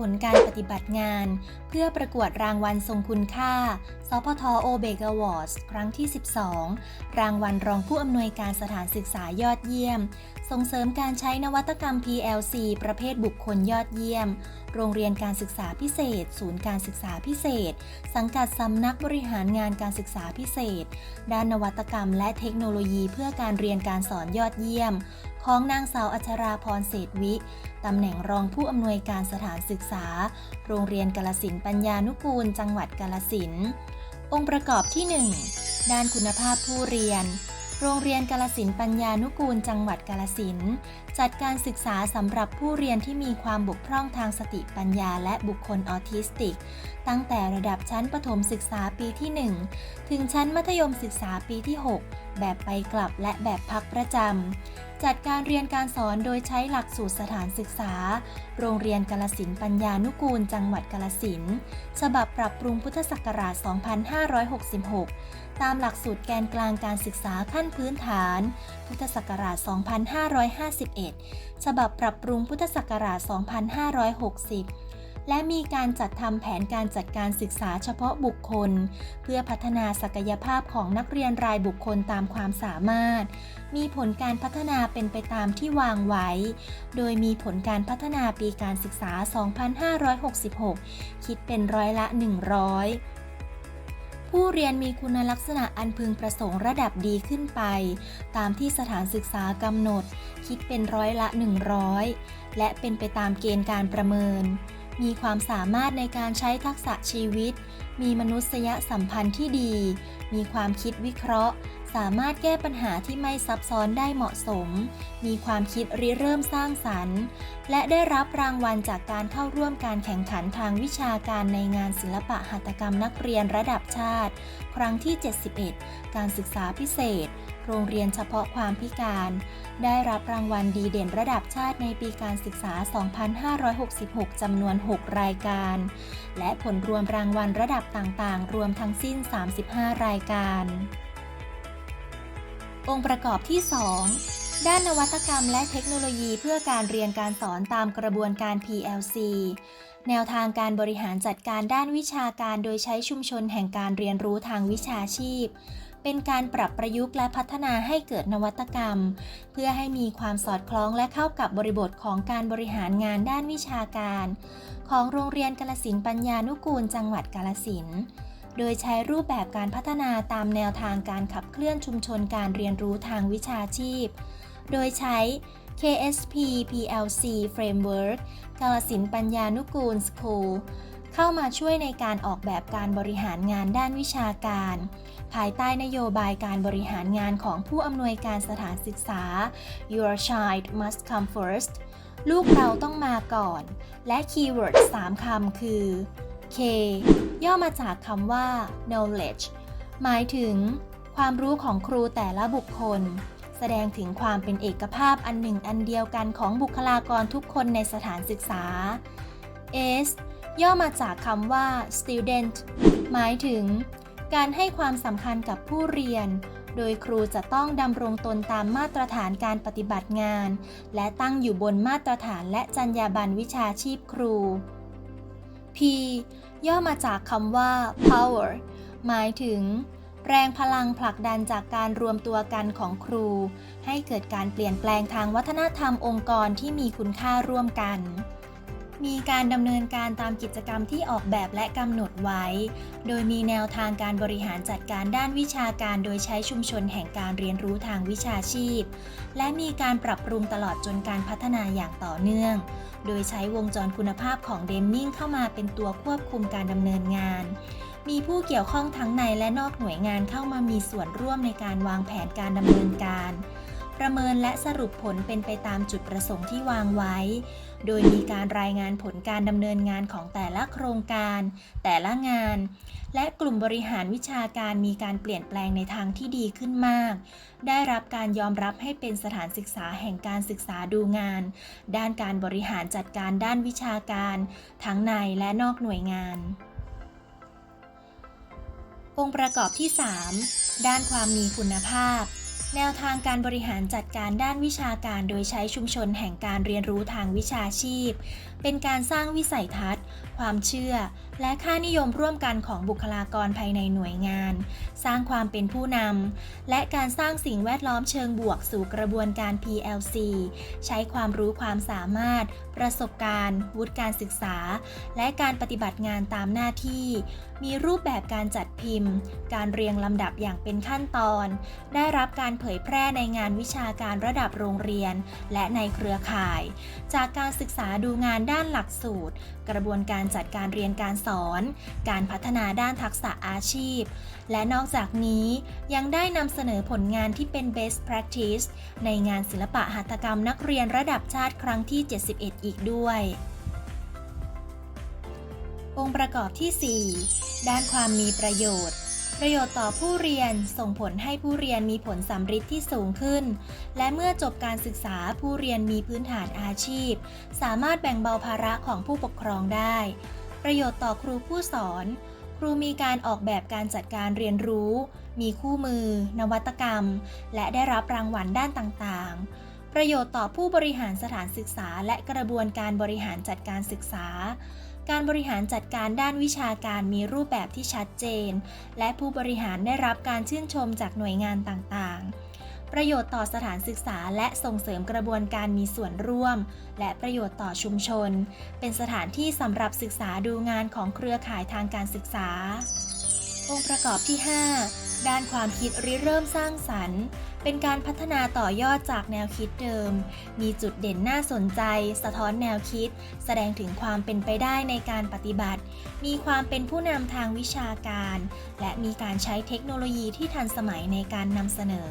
ผลการปฏิบัติงาน เพื่อประกวดรางวัลทรงคุณค่า สพทโอเบกอวอร์สครั้งที่ 12 รางวัลรองผู้อำนวยการสถานศึกษายอดเยี่ยม ส่งเสริมการใช้นวัตกรรม PLC ประเภทบุคคลยอดเยี่ยมโรงเรียนการศึกษาพิเศษ ศูนย์การศึกษาพิเศษ สังกัดสำนักบริหารงานการศึกษาพิเศษ ด้านนวัตกรรมและเทคโนโลยีเพื่อการเรียนการสอนยอดเยี่ยม ของนางสาวอัชราพรเศษวิ ตำแหน่งรองผู้อำนวยการสถานศึกษา โรงเรียนกาลสินปัญญานุกูล จังหวัดกาลสินองค์ประกอบที่ 1 ด้านคุณภาพผู้เรียน โรงเรียนกาลสินปัญญานุกูลจังหวัดกาลสินจัดการศึกษาสำหรับผู้เรียนที่มีความบกพร่องทางสติปัญญาและบุคคลออทิสติก ตั้งแต่ระดับชั้นประถมศึกษาปีที่ 1 ถึงชั้นมัธยมศึกษาปีที่ 6แบบไปกลับและแบบพักประจำ จัดการเรียนการสอนโดยใช้หลักสูตรสถานศึกษา โรงเรียนกาลสินปัญญานุกูลจังหวัดกาลสินฉบับปรับปรุงพุทธศักราช 2566 ตามหลักสูตรแกนกลางการศึกษาขั้นพื้นฐาน พุทธศักราช 2551 ฉบับปรับปรุงพุทธศักราช 2560 และมีการจัดทำแผนการจัดการศึกษาเฉพาะบุคคล เพื่อพัฒนาศักยภาพของนักเรียนรายบุคคลตามความสามารถ มีผลการพัฒนาเป็นไปตามที่วางไว้ โดยมีผลการพัฒนาปีการศึกษา 2566 คิดเป็นร้อยละ 100ผู้เรียนมีคุณลักษณะอันพึงประสงค์ระดับดีขึ้นไป ตามที่สถานศึกษากำหนด คิดเป็นร้อยละ 100 และเป็นไปตามเกณฑ์การประเมิน มีความสามารถในการใช้ทักษะชีวิต มีมนุษยสัมพันธ์ที่ดี มีความคิดวิเคราะห์ สามารถแก้ปัญหาที่ไม่ซับซ้อนได้เหมาะสม มีความคิดริเริ่มสร้างสรรค์ และได้รับรางวัลจากการเข้าร่วมการแข่งขันทางวิชาการในงานศิลปะหัตถกรรมนักเรียนระดับชาติ ครั้งที่ 71 การศึกษาพิเศษ โรงเรียนเฉพาะความพิการ ได้รับรางวัลดีเด่นระดับชาติในปีการศึกษา 2566 จำนวน 6 รายการ และผลรวมรางวัลระดับต่างๆ รวมทั้งสิ้น 35 รายการ องค์ประกอบที่ 2 ด้านนวัตกรรมและเทคโนโลยีเพื่อการเรียนการสอนตามกระบวนการ PLC แนวทางการบริหารจัดการด้านวิชาการโดยใช้ชุมชนแห่งการเรียนรู้ทางวิชาชีพ เป็นการปรับประยุกต์และพัฒนาให้เกิดนวัตกรรม เพื่อให้มีความสอดคล้องและเข้ากับบริบทของการบริหารงานด้านวิชาการ ของโรงเรียนกาลสินปัญญานุกูลจังหวัดกาลสินโดยใช้รูปแบบการพัฒนาตามแนวทางการขับเคลื่อนชุมชนการเรียนรู้ทางวิชาชีพ โดยใช้ KSP PLC Framework กาลสินปัญญานุกูล School เข้ามาช่วยในการออกแบบการบริหารงานด้านวิชาการ ภายใต้นโยบายการบริหารงานของผู้อำนวยการสถานศึกษา Your child must come first ลูกเราต้องมาก่อน และคีย์เวิร์ด3คำคือ K ย่อมาจากคำว่า knowledge หมายถึง ความรู้ของครูแต่ละบุคคล แสดงถึงความเป็นเอกภาพอันหนึ่งอันเดียวกันของบุคลากรทุกคนในสถานศึกษา S ย่อมาจากคำว่า student หมายถึง การให้ความสำคัญกับผู้เรียน โดยครูจะต้องดำรงตนตามมาตรฐานการปฏิบัติงาน และตั้งอยู่บนมาตรฐานและจรรยาบรรณวิชาชีพครู P ย่อมาจากคำว่า power หมายถึง แรงพลังผลักดันจากการรวมตัวกันของครู ให้เกิดการเปลี่ยนแปลงทางวัฒนธรรมองค์กรที่มีคุณค่าร่วมกัน มีการดำเนินการตามกิจกรรมที่ออกแบบและกำหนดไว้ โดยมีแนวทางการบริหารจัดการด้านวิชาการโดยใช้ชุมชนแห่งการเรียนรู้ทางวิชาชีพ และมีการปรับปรุงตลอดจนการพัฒนาอย่างต่อเนื่อง โดยใช้วงจรคุณภาพของเดมมิ่งเข้ามาเป็นตัวควบคุมการดำเนินงาน มีผู้เกี่ยวข้องทั้งในและนอกหน่วยงานเข้ามามีส่วนร่วมในการวางแผนการดำเนินการ ประเมินและสรุปผลเป็นไปตามจุดประสงค์ที่วางไว้ โดยมีการรายงานผลการดำเนินงานของแต่ละโครงการ แต่ละงาน และกลุ่มบริหารวิชาการมีการเปลี่ยนแปลงในทางที่ดีขึ้นมาก ได้รับการยอมรับให้เป็นสถานศึกษาแห่งการศึกษาดูงาน ด้านการบริหารจัดการด้านวิชาการ ทั้งในและนอกหน่วยงานองค์ประกอบที่ 3 ด้านความมีคุณภาพ แนวทางการบริหารจัดการด้านวิชาการโดยใช้ชุมชนแห่งการเรียนรู้ทางวิชาชีพ เป็นการสร้างวิสัยทัศน์ ความเชื่อ และค่านิยมร่วมกันของบุคลากรภายในหน่วยงาน สร้างความเป็นผู้นำ และการสร้างสิ่งแวดล้อมเชิงบวกสู่กระบวนการ PLC ใช้ความรู้ความสามารถ ประสบการณ์ วุฒิการศึกษา และการปฏิบัติงานตามหน้าที่ มีรูปแบบการจัดพิมพ์ การเรียงลำดับอย่างเป็นขั้นตอน ได้รับการเผยแพร่ในงานวิชาการระดับโรงเรียน และในเครือข่าย จากการศึกษาดูงานด้านหลักสูตร กระบวนการจัดการเรียนการสอน การพัฒนาด้านทักษะอาชีพ และนอกจากนี้ยังได้นำเสนอผลงานที่เป็น best practice ในงานศิลปะหัตถกรรมนักเรียนระดับชาติครั้งที่ 71 อีกด้วยองค์ประกอบที่ 4 ด้านความมีประโยชน์ ประโยชน์ต่อผู้เรียนส่งผลให้ผู้เรียนมีผลสำฤทธิ์ที่สูงขึ้น และเมื่อจบการศึกษาผู้เรียนมีพื้นฐานอาชีพ สามารถแบ่งเบาภาระของผู้ปกครองได้ ประโยชน์ต่อครูผู้สอน ครูมีการออกแบบการจัดการเรียนรู้ มีคู่มือ นวัตกรรม และได้รับรางวัลด้านต่างๆ ประโยชน์ต่อผู้บริหารสถานศึกษาและกระบวนการบริหารจัดการศึกษา การบริหารจัดการด้านวิชาการมีรูปแบบที่ชัดเจน และผู้บริหารได้รับการชื่นชมจากหน่วยงานต่างๆ ประโยชน์ต่อสถานศึกษาและส่งเสริมกระบวนการมีส่วนร่วม และประโยชน์ต่อชุมชน เป็นสถานที่สำหรับศึกษาดูงานของเครือข่ายทางการศึกษา องค์ประกอบที่ 5 ด้านความคิดริเริ่มสร้างสรรค์ เป็นการพัฒนาต่อยอดจากแนวคิดเดิม มีจุดเด่นน่าสนใจ สะท้อนแนวคิด แสดงถึงความเป็นไปได้ในการปฏิบัติ มีความเป็นผู้นำทางวิชาการ และมีการใช้เทคโนโลยีที่ทันสมัยในการนำเสนอ